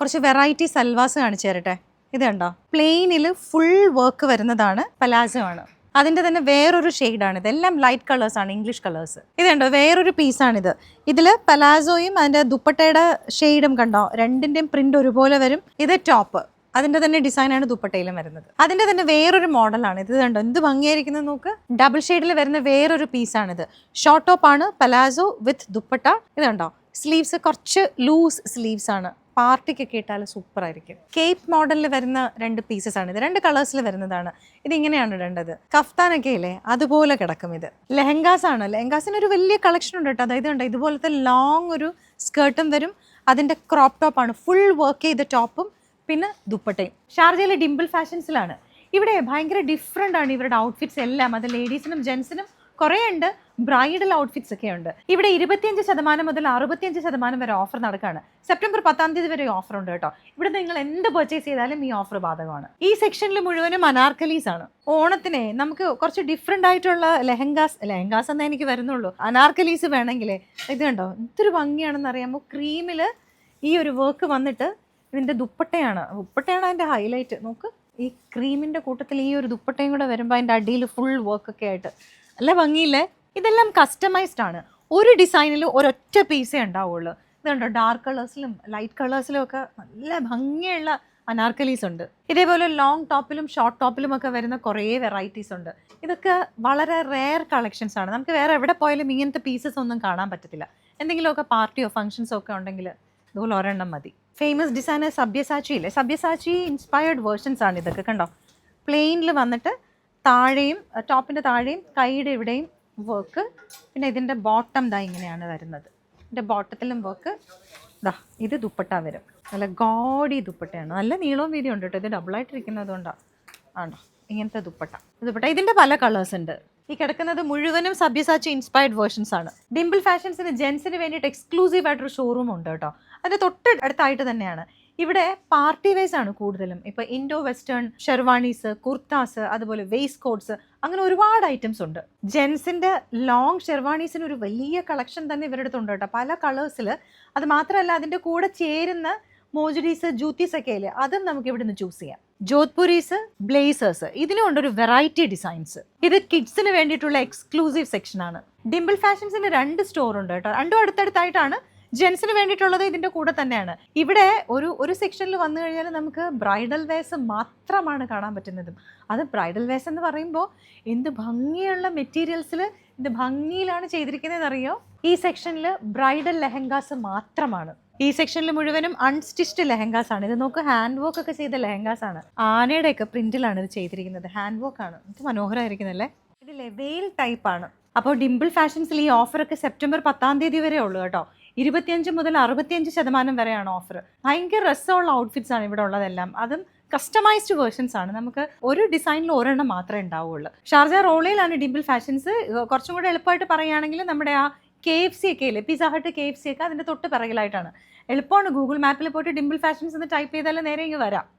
കുറച്ച് വെറൈറ്റി സൽവാസ് കാണിച്ചു തരട്ടെ? ഇത് കണ്ടോ? പ്ലെയിനിൽ ഫുൾ വർക്ക് വരുന്നതാണ് പലാസോ ആണ് അതിന്റെ തന്നെ വേറൊരു ഷെയ്ഡാണ് ഇതെല്ലാം ലൈറ്റ് കളേഴ്സ് ആണ് ഇംഗ്ലീഷ് കളേഴ്സ് ഇത് കണ്ടോ? വേറൊരു പീസാണിത് ഇതിൽ പലാസോയും അതിന്റെ ദുപ്പട്ടയുടെ ഷെയ്ഡും കണ്ടോ? രണ്ടിന്റെയും പ്രിന്റ് ഒരുപോലെ വരും. ഇത് ടോപ്പ് അതിന്റെ തന്നെ ഡിസൈനാണ് ദുപ്പട്ടയിലും വരുന്നത്. അതിന്റെ തന്നെ വേറൊരു മോഡലാണ് ഇത് കണ്ടോ? എന്ത് ഭംഗിയായിരിക്കുന്നത് നോക്ക്. ഡബിൾ ഷെയ്ഡിൽ വരുന്ന വേറൊരു പീസാണിത് ഷോർട്ട് ടോപ്പ് ആണ് പലാസോ വിത്ത് ദുപ്പട്ട. ഇത് കണ്ടോ? സ്ലീവ്സ് കുറച്ച് ലൂസ് സ്ലീവ്സ് ആണ്. പാർട്ടിക്കൊക്കെ ഇട്ടാൽ സൂപ്പർ ആയിരിക്കും കേപ്പ് മോഡലിൽ വരുന്ന രണ്ട് പീസസ് ആണ് ഇത്. രണ്ട് കളേഴ്സിൽ വരുന്നതാണ്. ഇത് ഇങ്ങനെയാണ് ഇടേണ്ടത്. കഫ്താനൊക്കെ ഇല്ലേ? അതുപോലെ കിടക്കും ഇത്. ലെഹങ്കാസ് ആണ്. ലെഹങ്കാസിന് ഒരു വലിയ കളക്ഷൻ ഉണ്ട് കേട്ടോ. അതായത് ഉണ്ട് ഇതുപോലത്തെ ലോങ് ഒരു സ്കേർട്ടും വരും. അതിന്റെ ക്രോപ്പ് ആണ്. ഫുൾ വർക്ക് ചെയ്ത ടോപ്പും പിന്നെ ദുപ്പട്ടയും. ഷാർജയിലെ ഡിംപിൾ ഫാഷൻസിലാണ് ഇവിടെ ഭയങ്കര ഡിഫറെന്റ് ആണ് ഇവരുടെ ഔട്ട്ഫിറ്റ്സ് എല്ലാം. അത് ലേഡീസിനും ജെൻസിനും കുറേ ഉണ്ട് ബ്രൈഡൽ ഔട്ട്ഫിറ്റ്സ് ഒക്കെ ഉണ്ട് ഇവിടെ ഇരുപത്തിയഞ്ച് ശതമാനം മുതൽ അറുപത്തിയഞ്ച് ശതമാനം വരെ ഓഫർ നടക്കുകയാണ് സെപ്റ്റംബർ പത്താം തീയതി വരെ ഓഫർ ഉണ്ട് കേട്ടോ. ഇവിടെ നിങ്ങൾ എന്ത് പർച്ചേസ് ചെയ്താലും ഈ ഓഫർ ബാധകമാണ്. ഈ സെക്ഷനിൽ മുഴുവനും അനാർക്കലീസ് ആണ്. ഓണത്തിനെ നമുക്ക് കുറച്ച് ഡിഫറെന്റ് ആയിട്ടുള്ള ലെഹങ്കാസ് ലെഹങ്കാസ് എന്നേ എനിക്ക് വരുന്നുള്ളൂ. അനാർക്കലീസ് വേണമെങ്കിൽ ഇത് കണ്ടോ? എന്തൊരു ഭംഗിയാണെന്ന് അറിയാമോ? ക്രീമിൽ ഈ ഒരു വർക്ക് വന്നിട്ട് ഇതിന്റെ ദുപ്പട്ടയാണ്. ദുപ്പട്ടയാണ് അതിന്റെ ഹൈലൈറ്റ് നോക്ക്. ഈ ക്രീമിന്റെ കൂട്ടത്തിൽ ഈ ഒരു ദുപ്പട്ടയും കൂടെ വരുമ്പോൾ അതിന്റെ അടിയിൽ ഫുൾ വർക്കൊക്കെ ആയിട്ട് നല്ല ഭംഗിയില്ലേ? ഇതെല്ലാം കസ്റ്റമൈസ്ഡ് ആണ്. ഒരു ഡിസൈനിൽ ഒരൊറ്റ പീസേ ഉണ്ടാവുള്ളൂ. ഇതുണ്ടോ? ഡാർക്ക് കളേഴ്സിലും ലൈറ്റ് കളേഴ്സിലും ഒക്കെ നല്ല ഭംഗിയുള്ള അനാർക്കലീസ് ഉണ്ട്. ഇതേപോലെ ലോങ് ടോപ്പിലും ഷോർട്ട് ടോപ്പിലും ഒക്കെ വരുന്ന കുറേ വെറൈറ്റീസ് ഉണ്ട്. ഇതൊക്കെ വളരെ റെയർ കളക്ഷൻസ് ആണ്. നമുക്ക് വേറെ എവിടെ പോയാലും ഇങ്ങനത്തെ പീസസ് ഒന്നും കാണാൻ പറ്റത്തില്ല. എന്തെങ്കിലുമൊക്കെ പാർട്ടിയോ ഫംഗ്ഷൻസോ ഒക്കെ ഉണ്ടെങ്കിൽ ഇതുപോലെ ഒരെണ്ണം മതി. ഫേമസ് ഡിസൈനർ സബ്യസാച്ചി ഇല്ലേ? സബ്യസാച്ചി ഇൻസ്പയർഡ് വേർഷൻസ് ആണ് ഇതൊക്കെ. കണ്ടോ? പ്ലെയിനിൽ വന്നിട്ട് താഴെയും ടോപ്പിന്റെ താഴെയും കൈയുടെ ഇവിടെയും വർക്ക് പിന്നെ ഇതിന്റെ ബോട്ടം ദാ ഇങ്ങനെയാണ് വരുന്നത്. ഇതിന്റെ ബോട്ടത്തിലും വർക്ക് ദാ ഇത് ദുപ്പട്ട വരും. നല്ല ഗോഡി ദുപ്പട്ടയാണ്. നല്ല നീളവും വീതിയും ഉണ്ട് കേട്ടോ. ഇത് ഡബിളായിട്ടിരിക്കുന്നത് കൊണ്ടാണ് ആണോ? ഇങ്ങനത്തെ ദുപ്പട്ട. ദുപ്പട്ട. ഇതിന്റെ പല കളേഴ്സ് ഉണ്ട്. ഈ കിടക്കുന്നത് മുഴുവനും സബ്യസാച്ചി ഇൻസ്പയർഡ് വേർഷൻസ് ആണ്. ഡിംപിൾ ഫാഷൻസിന് ജെൻസിന് വേണ്ടിയിട്ട് എക്സ്ക്ലൂസീവ് ആയിട്ടൊരു ഷോറൂം ഉണ്ട് കേട്ടോ. അതിന്റെ തൊട്ട് അടുത്തായിട്ട് തന്നെയാണ്. ഇവിടെ പാർട്ടി വൈസ് ആണ് കൂടുതലും. ഇപ്പോൾ ഇൻഡോ വെസ്റ്റേൺ ഷെർവാണീസ് കുർത്താസ് അതുപോലെ വേസ്റ്റ് കോട്ട്സ് അങ്ങനെ ഒരുപാട് ഐറ്റംസ് ഉണ്ട്. ജെൻസിന്റെ ലോങ് ഷെർവാണീസിന് ഒരു വലിയ കളക്ഷൻ തന്നെ ഇവരുടെ അടുത്തുണ്ട് കേട്ടോ. പല കളേഴ്സിൽ അത് മാത്രമല്ല അതിന്റെ കൂടെ ചേരുന്ന മോജുഡീസ് ജൂത്തീസ് ഒക്കെ ഇല്ലേ അതും നമുക്ക് ഇവിടെ നിന്ന് ചൂസ് ചെയ്യാം. ജോധ്പുരീസ് ബ്ലേസേഴ്സ് ഇതിനും ഉണ്ട് ഒരു വെറൈറ്റി ഡിസൈൻസ് ഇത് കിഡ്സിന് വേണ്ടിയിട്ടുള്ള എക്സ്ക്ലൂസീവ് സെക്ഷൻ ആണ്. ഡിംപിൾ ഫാഷൻസിന് രണ്ട് സ്റ്റോർ ഉണ്ട് കേട്ടോ. രണ്ടും അടുത്തടുത്തായിട്ടാണ് ജെൻസിന് വേണ്ടിയിട്ടുള്ളത് ഇതിന്റെ കൂടെ തന്നെയാണ്. ഇവിടെ ഒരു ഒരു സെക്ഷനിൽ വന്നു കഴിഞ്ഞാൽ നമുക്ക് ബ്രൈഡൽ വേസ് മാത്രമാണ് കാണാൻ പറ്റുന്നതും. അത് ബ്രൈഡൽ വേസ് എന്ന് പറയുമ്പോൾ എന്ത് ഭംഗിയുള്ള മെറ്റീരിയൽസിൽ എന്ത് ഭംഗിയിലാണ് ചെയ്തിരിക്കുന്നത് അറിയോ ഈ സെക്ഷനിൽ ബ്രൈഡൽ ലെഹങ്കാസ് മാത്രമാണ്. ഈ സെക്ഷനിൽ മുഴുവനും അൺസ്റ്റിച്ച്ഡ് ലെഹങ്കാസ് ആണ് ഇത് നോക്ക് ഹാൻഡ് വർക്ക് ഒക്കെ ചെയ്ത ലെഹങ്കാസ് ആണ് ആനയുടെ ഒക്കെ പ്രിന്റിലാണ് ഇത് ചെയ്തിരിക്കുന്നത്. ഹാൻഡ് വർക്ക് ആണ്. ഇത് മനോഹരമായിരിക്കുന്നല്ലേ ഇത് ലെവേൽ ടൈപ്പ് ആണ് അപ്പോൾ ഡിംപിൾ ഫാഷൻസിൽ ഈ ഓഫറൊക്കെ സെപ്റ്റംബർ പത്താം തീയതി വരെ ഉള്ളൂ കേട്ടോ. ഇരുപത്തിയഞ്ച് മുതൽ അറുപത്തിയഞ്ച് ശതമാനം വരെയാണ് ഓഫർ ഭയങ്കര രസമുള്ള ഔട്ട്ഫിറ്റ്സ് ആണ് ഇവിടെ ഉള്ളതെല്ലാം. അതും കസ്റ്റമൈസ്ഡ് വേർഷൻസ് ആണ്. നമുക്ക് ഒരു ഡിസൈനിൽ ഒരെണ്ണം മാത്രമേ ഉണ്ടാവുള്ളൂ. ഷാർജ റോളയിലാണ് ഡിംപിൾ ഫാഷൻസ് കുറച്ചും കൂടെ എളുപ്പമായിട്ട് പറയുകയാണെങ്കിൽ നമ്മുടെ ആ കെ എഫ് സി ഒക്കെ ഇല്ലേ? Pizza Hut K F C ഒക്കെ അതിന്റെ തൊട്ട് പിറകിലായിട്ടാണ്. എളുപ്പമാണ് ഗൂഗിൾ മാപ്പിൽ പോയിട്ട് ഡിംപിൾ ഫാഷൻസ് എന്ന് ടൈപ്പ് ചെയ്താൽ നേരെ ഇങ്ങ് വരാം.